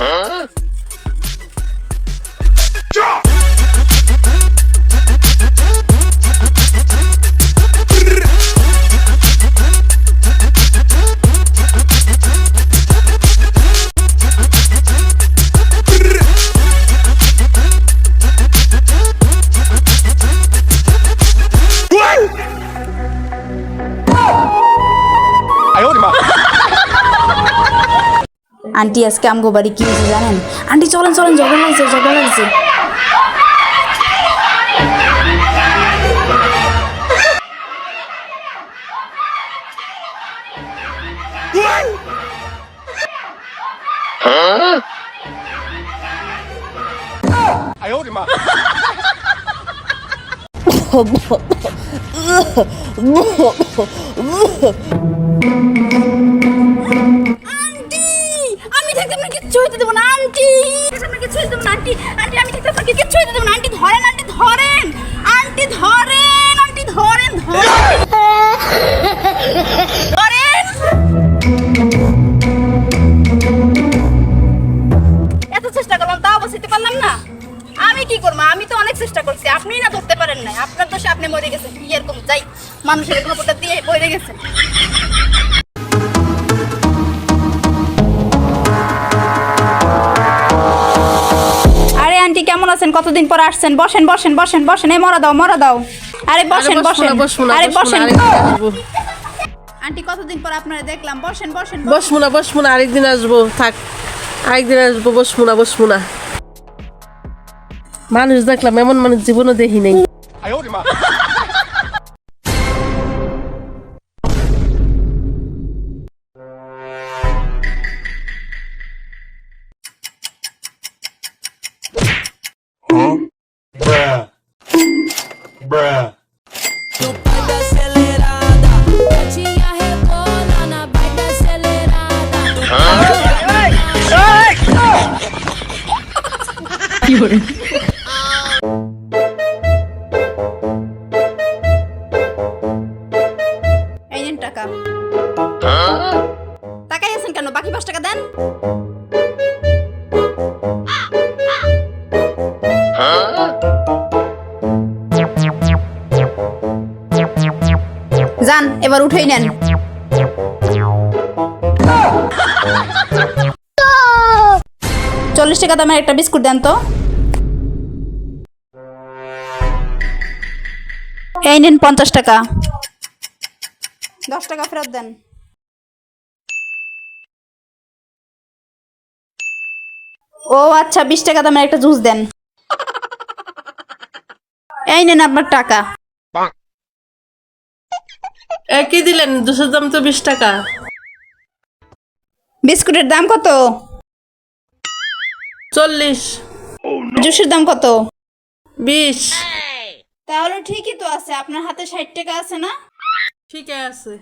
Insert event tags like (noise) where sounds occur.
嗯 aunty আজকে আমগো বাড়ি কি হয়েছে জানেন? আন্টি চলেন চলেন ঝগড়া লাগছে ঝগড়া লাগছে। আন্টি (laughs) (laughs) আমি কিচ্ছু হইতে দেবো না, আন্টি। কিচ্ছু হইতে দেবো না, আন্টি। আন্টি, আমি আপনাকে কিচ্ছু হইতে দেবো না, আন্টি, ধরেন আন্টি ধরেন। আন্টি ধরেন আন্টি, ধরেন ধরেন। এত চেষ্টা করলাম, তাও বসাইতে পারলাম না। আমি কি করব? আমি তো অনেক চেষ্টা করছি আপনি না ধরতে পারেন না আপনার দোষে আপনি মরে গেছেন, কি এরকম যাই, মানুষের খবরটা দিয়ে মরে গেছেন। আছেন? কতদিন পর আসছেন? বসেন বসেন বসেন বসেন। এই মরা দাও মরা দাও। আরে বসেন বসেন। আরে বসেন। আন্টি কতদিন পর আপনারা দেখলাম? বসেন বসেন। বসমু না বসমু না আরেকদিন আসব। থাক আরেকদিন আসব বসমু না বসমু না। মানুষ দেখলাম এমন মানুষ জীবনও দেখি নেই। (laughs) Bruh. এই নিন টাকা টাকাই আছেন কেন বাকি পাঁচ টাকা দেন যান, এবার উঠেই নেন। চল্লিশ টাকা দামের একটা বিস্কুট দেন তো। এই নিন পঞ্চাশ টাকা। দশ টাকা ফেরত দেন। ও আচ্ছা বিশ টাকা দামের একটা জুস দেন। এই নেন আপনার টাকা। একই দিলেন দুশোর দাম তো বিশ টাকা। বিস্কুটের দাম কত? চল্লিশ। জুসের দাম কত? বিশ। তাহলে ঠিকই তো আছে আপনার হাতে ষাট টাকা আছে না? ঠিক আছে।